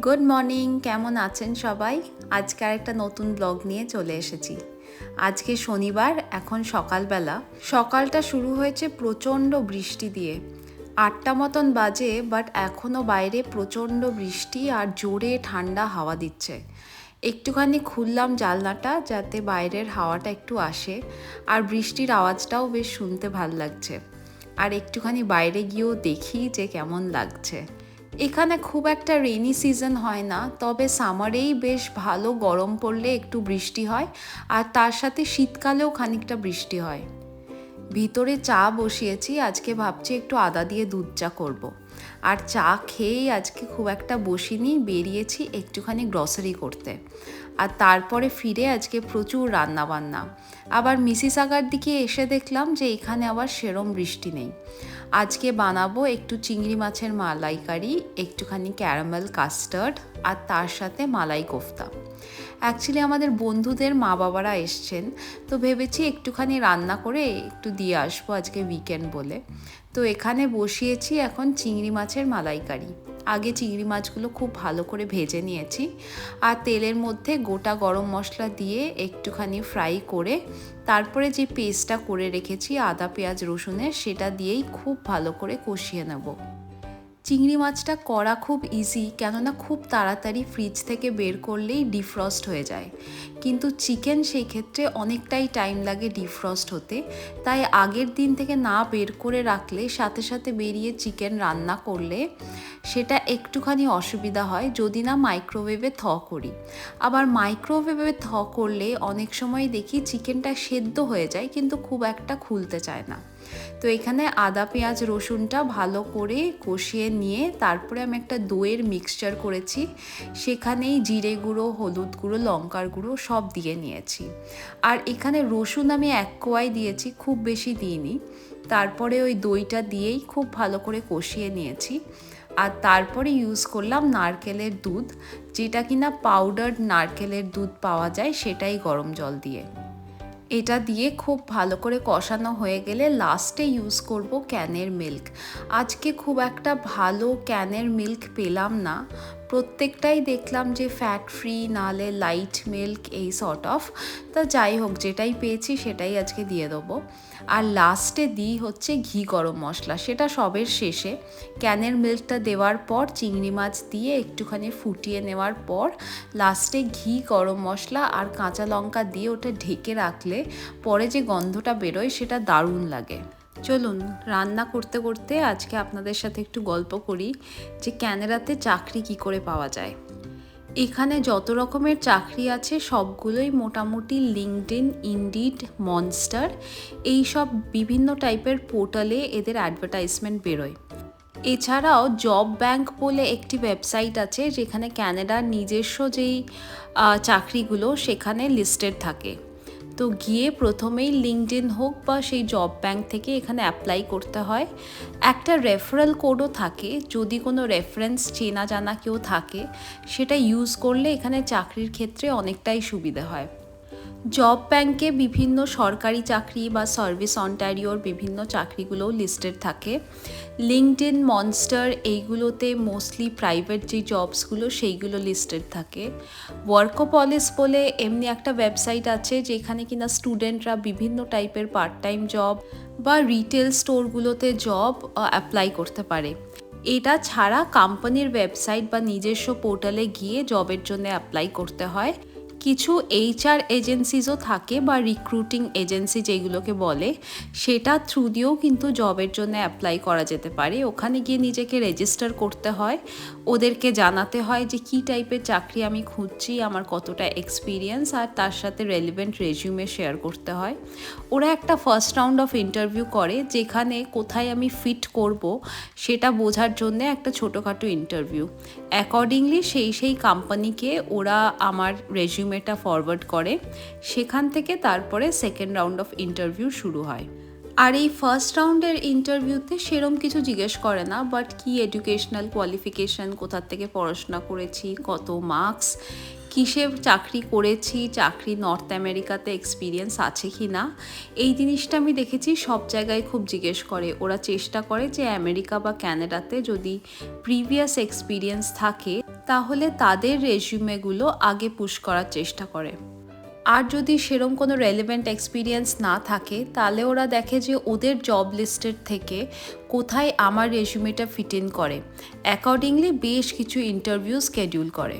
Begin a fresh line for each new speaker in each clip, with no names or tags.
Good morning কেমন আছেন সবাই? আজকে আর একটা নতুন ব্লগ নিয়ে চলে এসেছি। আজকে শনিবার, এখন সকালবেলা। সকালটা শুরু হয়েছে প্রচণ্ড বৃষ্টি দিয়ে। আটটা মতন বাজে বাট এখনও বাইরে প্রচণ্ড বৃষ্টি আর জোরে ঠান্ডা হাওয়া দিচ্ছে। একটুখানি খুললাম জানলাটা যাতে বাইরের হাওয়াটা একটু আসে, আর বৃষ্টির আওয়াজটাও বেশ শুনতে ভালো লাগছে। আর একটুখানি বাইরে গিয়েও দেখি যে কেমন লাগছে। এখানে খুব একটা রেনি সিজন হয় না, তবে সামারেই বেশ ভালো গরম পড়লে একটু বৃষ্টি হয়, আর তার সাথে শীতকালেও খানিকটা বৃষ্টি হয় ভিতরে চা বসিয়েছি, আজকে ভাবছি একটু আদা দিয়ে দুধ চা করব। আর চা খেয়েই আজকে খুব একটা বসিনি, বেরিয়েছি একটুখানি গ্রসারি করতে। আর তারপরে ফিরে আজকে প্রচুর রান্না বান্না আবার মিসিসাগার দিকে এসে দেখলাম যে এখানে আবার সেরম বৃষ্টি নেই। আজকে বানাবো একটু চিংড়ি মাছের মালাইকারি, একটুখানি ক্যারামেল কাস্টার্ড আর তার সাথে মালাই কোফতা। অ্যাকচুয়ালি আমাদের বন্ধুদের মা বাবারা এসছেন। তো ভেবেছি একটুখানি রান্না করে একটু দিয়ে আসব আজকে উইকেন্ড বলে। তো এখানে বসিয়েছি এখন চিংড়ি মাছের মালাইকারি। আগে চিংড়ি মাছগুলো খুব ভালো করে ভেজে নিয়েছি। আর তেলের মধ্যে গোটা গরম মশলা দিয়ে একটুখানি ফ্রাই করে, তারপরে যে পেস্টটা করে রেখেছি, আদা, পেঁয়াজ, রসুনের, সেটা দিয়েই খুব ভালো করে কষিয়ে নেব। চিংড়ি মাছটা করা খুব ইজি কেননা খুব তাড়াতাড়ি ফ্রিজ থেকে বের করলেই ডিফ্রস্ট হয়ে যায়। কিন্তু চিকেন সেই ক্ষেত্রে অনেকটাই টাইম লাগে ডিফ্রস্ট হতে। তাই আগের দিন থেকে না বের করে রাখলে, সাথে সাথে বেরিয়ে চিকেন রান্না করলে সেটা একটুখানি অসুবিধা হয়, যদি না মাইক্রোওয়েভে থ করি। আবার মাইক্রোওয়েভে থ করলে অনেক সময় দেখি চিকেনটা সেদ্ধ হয়ে যায়, কিন্তু খুব একটা খুলতে চায় না। তো এখানে আদা, পেঁয়াজ, রসুনটা ভালো করে কষিয়ে নিয়ে তারপরে আমি একটা দইয়ের মিক্সচার করেছি। সেখানেই জিরে গুঁড়ো, হলুদ গুঁড়ো, লঙ্কার গুঁড়ো সব দিয়ে নিয়েছি। আর এখানে রসুন আমি এক কোয়াই দিয়েছি, খুব বেশি দিইনি। তারপরে ওই দইটা দিয়েই খুব ভালো করে কষিয়ে নিয়েছি। আর তারপরে ইউজ করলাম নারকেলের দুধ, যেটা কিনা পাউডার নারকেলের দুধ পাওয়া যায়, সেটাই গরম জল দিয়ে। এটা দিয়ে খুব ভালো করে কষানো হয়ে গেলে লাস্টে ইউজ করব ক্যানের মিল্ক আজকে খুব একটা ভালো ক্যানের মিল্ক পেলাম না প্রত্যেকটাই দেখলাম যে ফ্যাট ফ্রি নালে লাইট মিল্ক এই সর্ট অফ তা যাই হোক, যেটাই পেয়েছি সেটাই আজকে দিয়ে দেবো। আর লাস্টে দিই হচ্ছে ঘি গরম মশলা, সেটা সবের শেষে। ক্যানের মিল্কটা দেওয়ার পর, চিংড়ি মাছ দিয়ে একটুখানি ফুটিয়ে নেওয়ার পর লাস্টে ঘি গরম মশলা আর কাঁচা লঙ্কা দিয়ে ওটা ঢেকে রাখলে পরে যে গন্ধটা বেরোয়, সেটা দারুণ লাগে। চলুন, রান্না করতে করতে আজকে আপনাদের সাথে একটু গল্প করি যে ক্যানাডাতে চাকরি কি করে পাওয়া যায়। এখানে যত রকমের চাকরি আছে, সবগুলোই মোটামুটি লিঙ্কডিন ইন্ডিড, মনস্টার এই সব বিভিন্ন টাইপের পোর্টালে এদের অ্যাডভার্টাইজমেন্ট বেরোয়। এছাড়াও জব ব্যাংক বলে একটি ওয়েবসাইট আছে, যেখানে ক্যানাডার নিজস্ব যেই চাকরিগুলো সেখানে লিস্টেড থাকে। তো গিয়ে প্রথমেই লিঙ্কডিন হোক বা সেই জব ব্যাংক থেকে এখানে অ্যাপ্লাই করতে হয়। একটা রেফারেল কোডও থাকে, যদি কোনো রেফারেন্স চেনা জানা কেউ থাকে, সেটা ইউজ করলে এখানে চাকরির ক্ষেত্রে অনেকটাই সুবিধা হয়। জব ব্যাংকে বিভিন্ন সরকারি চাকরি বা সার্ভিস অন্টারিওর বিভিন্ন চাকরিগুলোও লিস্টেড থাকে। লিঙ্কড ইন মনস্টার এইগুলোতে মোস্টলি প্রাইভেট যে জবসগুলো সেইগুলো লিস্টেড থাকে। ওয়ার্কোপলিস বলে এমনি একটা ওয়েবসাইট আছে যেখানে কিনা স্টুডেন্টরা বিভিন্ন টাইপের পার্ট টাইম জব বা রিটেল স্টোরগুলোতে জব অ্যাপ্লাই করতে পারে। এটা ছাড়া কোম্পানির ওয়েবসাইট বা নিজস্ব পোর্টালে গিয়ে জবের জন্য অ্যাপ্লাই করতে হয়। কিছু এইচআর এজেন্সিজও থাকে বা রিক্রুটিং এজেন্সি যেগুলোকে বলে, সেটা থ্রু দিয়েও কিন্তু জবের জন্য অ্যাপ্লাই করা যেতে পারে। ওখানে গিয়ে নিজেকে রেজিস্টার করতে হয়। ওদেরকে জানাতে হয় যে কী টাইপের চাকরি আমি খুঁজছি, আমার কতটা এক্সপিরিয়েন্স আর তার সাথে রেলিভেন্ট রেজিউমে শেয়ার করতে হয়। ওরা একটা ফার্স্ট রাউন্ড অফ ইন্টারভিউ করে, যেখানে কোথায় আমি ফিট করব, সেটা বোঝার জন্য একটা ছোটোখাটো ইন্টারভিউ অ্যাকর্ডিংলি সেই সেই কোম্পানিকে ওরা আমার রেজিউমেটা ফরওয়ার্ড করে। সেখান থেকে তারপরে সেকেন্ড রাউন্ড অফ ইন্টারভিউ শুরু হয়। আর এই ফার্স্ট রাউন্ডের ইন্টারভিউতে সেরম কিছু জিজ্ঞেস করে না বাট কি এডুকেশনাল কোয়ালিফিকেশান কোথার থেকে পড়াশোনা করেছি, কত মার্কস কিসে চাকরি করেছি, চাকরি নর্থ আমেরিকাতে এক্সপিরিয়েন্স আছে কি না এই জিনিসটা আমি দেখেছি, সব জায়গায় খুব জিজ্ঞেস করে। ওরা চেষ্টা করে যে আমেরিকা বা ক্যানাডাতে যদি প্রিভিয়াস এক্সপিরিয়েন্স থাকে, তাহলে তাদের রেজিউমেগুলো আগে পুশ করার চেষ্টা করে। আর যদি সেরম কোনো রেলেভেন্ট এক্সপিরিয়েন্স না থাকে, তাহলে ওরা দেখে যে ওদের জব লিস্টের থেকে কোথায় আমার রেজিউমেটা ফিট ইন করে। অ্যাকর্ডিংলি বেশ কিছু ইন্টারভিউ স্কেডিউল করে।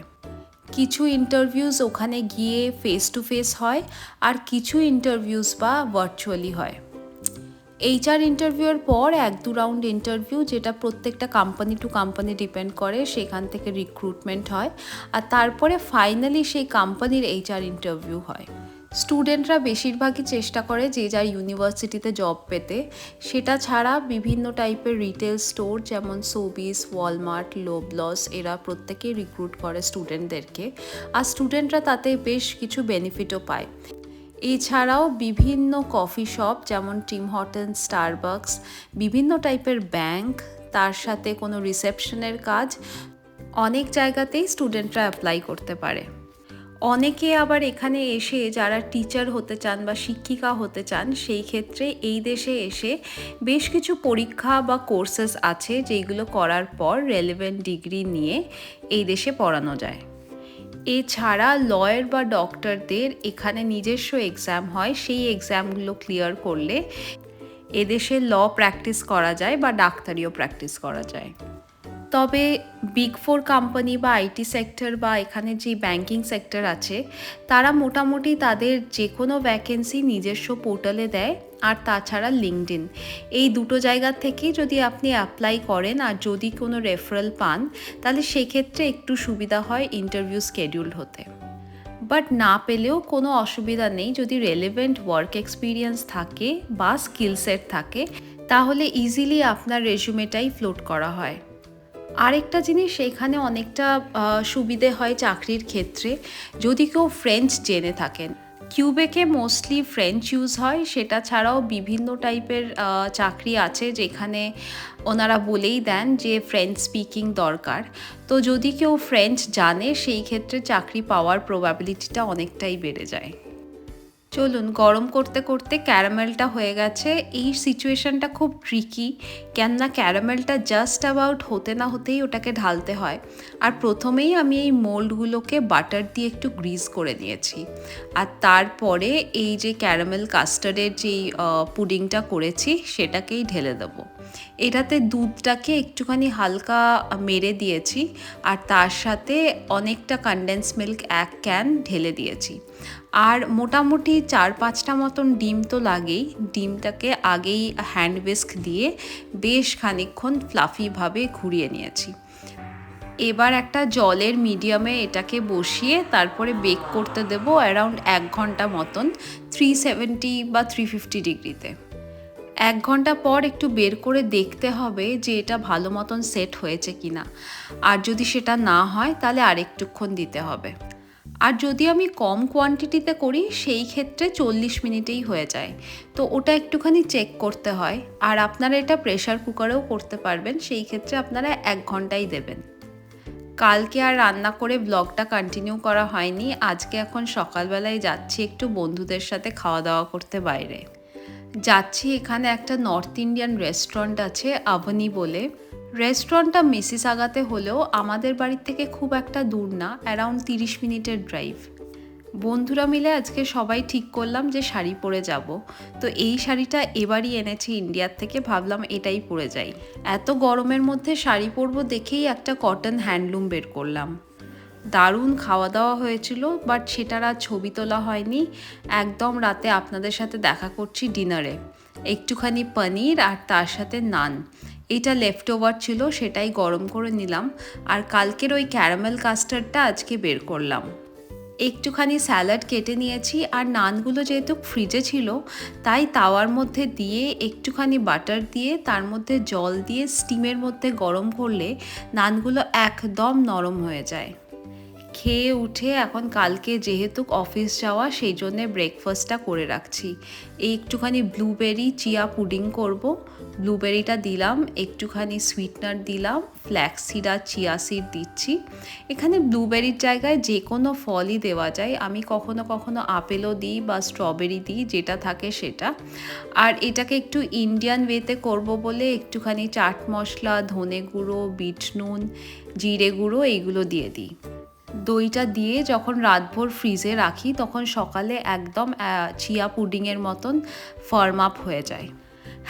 কিছু ইন্টারভিউস ওখানে গিয়ে ফেস টু ফেস হয় আর কিছু ইন্টারভিউস বা ভার্চুয়ালি হয়। এইচআর ইন্টারভিউয়ের পর এক দু রাউন্ড ইন্টারভিউ যেটা প্রত্যেকটা কোম্পানি টু কোম্পানি ডিপেন্ড করে, সেখান থেকে রিক্রুটমেন্ট হয়। আর তারপরে ফাইনালি সেই কোম্পানির এইচআর ইন্টারভিউ হয়। স্টুডেন্টরা বেশিরভাগই চেষ্টা করে যে যার ইউনিভার্সিটিতে জব পেতে। সেটা ছাড়া বিভিন্ন টাইপের রিটেল স্টোর যেমন সোবিস ওয়ালমার্ট লোবলস এরা প্রত্যেকেই রিক্রুট করে স্টুডেন্টদেরকে। আর স্টুডেন্টরা তাতে বেশ কিছু বেনিফিটও পায়। এছাড়াও বিভিন্ন কফি শপ যেমন টিম হটন স্টারবাকস বিভিন্ন টাইপের ব্যাংক তার সাথে কোনো রিসেপশনের কাজ অনেক জায়গাতেই স্টুডেন্টরা অ্যাপ্লাই করতে পারে। অনেকে আবার এখানে এসে যারা টিচার হতে চান বা শিক্ষিকা হতে চান, সেই ক্ষেত্রে এই দেশে এসে বেশ কিছু পরীক্ষা বা কোর্সেস আছে যেগুলো করার পর রেলেভেন্ট ডিগ্রি নিয়ে এই দেশে পড়ানো যায়। এছাড়া লয়ার বা ডক্টরদের এখানে নিজস্ব এক্সাম হয়, সেই এক্সামগুলো ক্লিয়ার করলে এদেশে ল প্র্যাকটিস করা যায় বা ডাক্তারিও প্র্যাকটিস করা যায়। তবে বিগ ফোর কোম্পানি বা আইটি সেক্টর বা এখানে যে ব্যাংকিং সেক্টর আছে, তারা মোটামুটি তাদের যে কোনো ভ্যাকেন্সি নিজস্ব পোর্টালে দেয় আর তাছাড়া লিঙ্কডিন এই দুটো জায়গা থেকেই যদি আপনি অ্যাপ্লাই করেন আর যদি কোনো রেফারেল পান, তাহলে সেক্ষেত্রে একটু সুবিধা হয় ইন্টারভিউ স্কেডিউল হতে। বাট না পেলেও কোনো অসুবিধা নেই, যদি রেলেভেন্ট ওয়ার্ক এক্সপিরিয়েন্স থাকে বা স্কিল সেট থাকে, তাহলে ইজিলি আপনার রেজুমেটাই ফ্লোট করা হয়। আরেকটা জিনিস এখানে অনেকটা সুবিধে হয় চাকরির ক্ষেত্রে। যদি কেউ ফ্রেঞ্চ জেনে থাকেন কিউবেকে মোস্টলি ফ্রেঞ্চ ইউজ হয়। সেটা ছাড়াও বিভিন্ন টাইপের চাকরি আছে যেখানে ওনারা বলেই দেন যে ফ্রেঞ্চ স্পিকিং দরকার। তো যদি কেউ ফ্রেঞ্চ জানে, সেই ক্ষেত্রে চাকরি পাওয়ার প্রবাবিলিটিটা অনেকটাই বেড়ে যায়। চলুন, গরম করতে করতে ক্যারামেলটা হয়ে গেছে। এই সিচুয়েশানটা খুব ট্রিকি কেননা ক্যারামেলটা জাস্ট অ্যাবাউট হতে না হতেই ওটাকে ঢালতে হয়। আর প্রথমেই আমি এই মোল্ডগুলোকে বাটার দিয়ে একটু গ্রিজ করে নিয়েছি। আর তারপরে এই যে ক্যারামেল কাস্টার্ডের যেই পুডিংটা করেছি, সেটাকেই ঢেলে দেবো। এটাতে দুধটাকে একটুখানি হালকা মেরে দিয়েছি আর তার সাথে অনেকটা কনডেন্স মিল্ক এক ক্যান ঢেলে দিয়েছি। আর মোটামুটি চার পাঁচটা মতন ডিম তো লাগেই, ডিমটাকে আগেই হ্যান্ড বিস্ক দিয়ে বেশ খানিক্ষণ ফ্লাফিভাবে ঘুরিয়ে নিয়েছি। এবার একটা জলের মিডিয়ামে এটাকে বসিয়ে তারপরে বেক করতে দেবো অ্যারাউন্ড এক ঘণ্টা মতন থ্রি সেভেন্টি বা থ্রি ফিফটি ডিগ্রিতে এক ঘণ্টা পর একটু বের করে দেখতে হবে যে এটা ভালো মতন সেট হয়েছে কি না আর যদি সেটা না হয়, তাহলে আরেকটুক্ষণ দিতে হবে। আর যদি আমি কম কোয়ান্টিটিতে করি, সেই ক্ষেত্রে চল্লিশ মিনিটেই হয়ে যায়। তো ওটা একটুখানি চেক করতে হয়। আর আপনারা এটা প্রেশার কুকারেও করতে পারবেন, সেই ক্ষেত্রে আপনারা এক ঘন্টাই দেবেন। কালকে আর রান্না করে ব্লগটা কন্টিনিউ করা হয়নি। আজকে এখন সকালবেলায় যাচ্ছি একটু বন্ধুদের সাথে খাওয়া দাওয়া করতে বাইরে। যাচ্ছি এখানে একটা নর্থ ইন্ডিয়ান রেস্টুরেন্ট আছে আভনি বলে। রেস্টুরেন্টটা মিসিস আগাতে হলেও আমাদের বাড়ির থেকে খুব একটা দূর না অ্যারাউন্ড তিরিশ মিনিটের ড্রাইভ বন্ধুরা মিলে আজকে সবাই ঠিক করলাম যে শাড়ি পরে যাব। তো এই শাড়িটা এবারই এনেছি ইন্ডিয়ার থেকে, ভাবলাম এটাই পরে যাই। এত গরমের মধ্যে শাড়ি পরবো দেখেই একটা কটন হ্যান্ডলুম বের করলাম। দারুণ খাওয়া দাওয়া হয়েছিল বাট সেটার আর ছবি তোলা হয়নি। একদম রাতে আপনাদের সাথে দেখা করছি ডিনারে। একটুখানি পনির আর তার সাথে নান। এটা লেফট ওভার ছিল, সেটাই গরম করে নিলাম। আর কালকের ওই ক্যারামেল কাস্টার্ডটা আজকে বের করলাম। একটুখানি স্যালাড কেটে নিয়েছি, আর নানগুলো যেহেতু ফ্রিজে ছিল, তাই তাওয়ার মধ্যে দিয়ে একটুখানি বাটার দিয়ে, তার মধ্যে জল দিয়ে স্টিমের মধ্যে গরম করলে নানগুলো একদম নরম হয়ে যায়। খেয়ে উঠে এখন কালকে যেহেতু অফিস যাওয়া, সেই জন্যে ব্রেকফাস্টটা করে রাখছি। এই একটুখানি ব্লুবেরি চিয়া পুডিং করব। ব্লুবেরিটা দিলাম, একটুখানি সুইটনার দিলাম ফ্ল্যাক্স সিড আর চিয়া সিড দিচ্ছি। এখানে ব্লুবেরির জায়গায় যে কোনো ফলই দেওয়া যায়। আমি কখনো কখনো আপেলও দিই বা স্ট্রবেরি দিই, যেটা থাকে সেটা। আর এটাকে একটু ইন্ডিয়ান ওয়েতে করব বলে একটুখানি চাট মশলা, ধনে গুঁড়ো বিট নুন জিরে গুঁড়ো, এইগুলো দিয়ে দিই। দইটা দিয়ে যখন রাতভর ফ্রিজে রাখি, তখন সকালে একদম চিয়া পুডিংয়ের মতন ফার্ম আপ হয়ে যায়।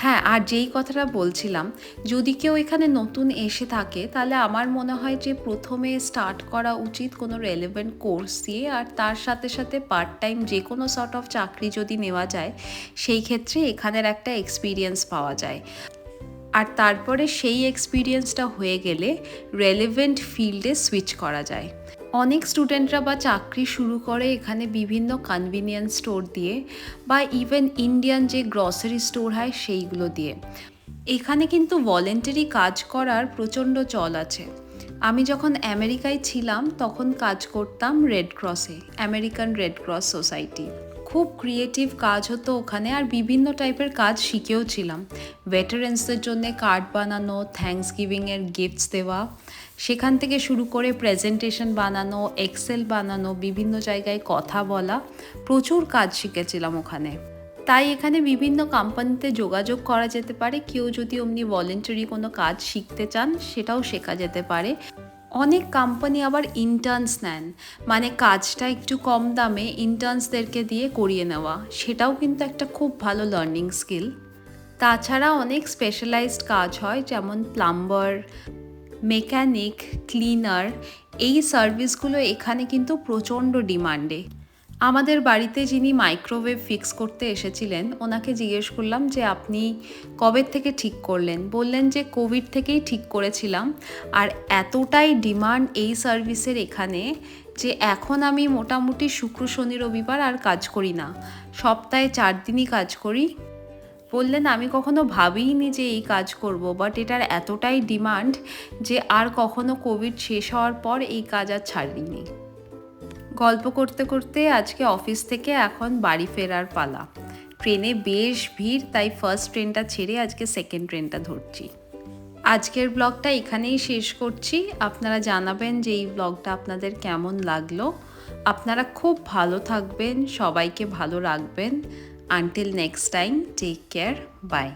হ্যাঁ আর যেই কথাটা বলছিলাম, যদি কেউ এখানে নতুন এসে থাকে, তাহলে আমার মনে হয় যে প্রথমে স্টার্ট করা উচিত কোনো রেলেভেন্ট কোর্স দিয়ে, আর তার সাথে সাথে পার্ট টাইম যে কোনো সর্ট অফ চাকরি যদি নেওয়া যায়, সেই ক্ষেত্রে এখানের একটা এক্সপিরিয়েন্স পাওয়া যায়। আর তারপরে সেই এক্সপিরিয়েন্সটা হয়ে গেলে রেলেভেন্ট ফিল্ডে সুইচ করা যায়। অনেক স্টুডেন্টরা বা চাকরি শুরু করে এখানে বিভিন্ন কনভিনিয়েন্স স্টোর দিয়ে বা ইভেন ইন্ডিয়ান যে গ্রসারি স্টোর হয় সেইগুলো দিয়ে। এখানে কিন্তু ভলেন্টারি কাজ করার প্রচণ্ড চল আছে। আমি যখন আমেরিকায় ছিলাম তখন কাজ করতাম রেড ক্রসে আমেরিকান রেড ক্রস সোসাইটি খুব ক্রিয়েটিভ কাজ হতো ওখানে আর বিভিন্ন টাইপের কাজ শিখেও ছিলাম ভেটারেন্সদের জন্য কার্ড বানানো থ্যাঙ্কস গিভিংয়ের গিফটস দেওয়া, সেখান থেকে শুরু করে প্রেজেন্টেশন বানানো এক্সেল বানানো, বিভিন্ন জায়গায় কথা বলা, প্রচুর কাজ শিখেছিলাম ওখানে। তাই এখানে বিভিন্ন কোম্পানিতে যোগাযোগ করা যেতে পারে। কেউ যদি অমনি ভলেন্টারি কোনো কাজ শিখতে চান, সেটাও শেখা যেতে পারে। অনেক কোম্পানি আবার ইন্টার্নস নেন। মানে কাজটা একটু কম দামে ইন্টার্নসদেরকে দিয়ে করিয়ে নেওয়া। সেটাও কিন্তু একটা খুব ভালো লার্নিং স্কিল তাছাড়া অনেক স্পেশালাইজড কাজ হয়, যেমন প্লাম্বার মেকানিক ক্লিনার এই সার্ভিসগুলো এখানে কিন্তু প্রচণ্ড ডিমান্ডে আমাদের বাড়িতে যিনি মাইক্রোওয়েভ ফিক্স করতে এসেছিলেন, ওনাকে জিজ্ঞেস করলাম যে আপনি কবে থেকে ঠিক করলেন? বললেন যে কোভিড থেকেই ঠিক করেছিলাম। আর এতটাই ডিমান্ড এই সার্ভিসের এখানে যে এখন আমি মোটামুটি শুক্র, শনি, রবিবার আর কাজ করি না। সপ্তাহে চার দিনই কাজ করি। বললেন, আমি কখনো ভাবিনি যে এই কাজ করব বাট এটার এতটাই ডিমান্ড যে আর কখনো কোভিড শেষ হওয়ার পর এই কাজ আর ছাড়িনি। গল্প করতে করতে আজকে অফিস থেকে এখন বাড়ি ফেরার পালা। ট্রেনে বেশ ভিড়, তাই ফার্স্ট ট্রেনটা ছেড়ে আজকে সেকেন্ড ট্রেনটা ধরছি। আজকের ব্লগটা এখানেই শেষ করছি। আপনারা জানাবেন যে এই ব্লগটা আপনাদের কেমন লাগল। আপনারা খুব ভালো থাকবেন, সবাইকে ভালো রাখবেন। Until next time take care bye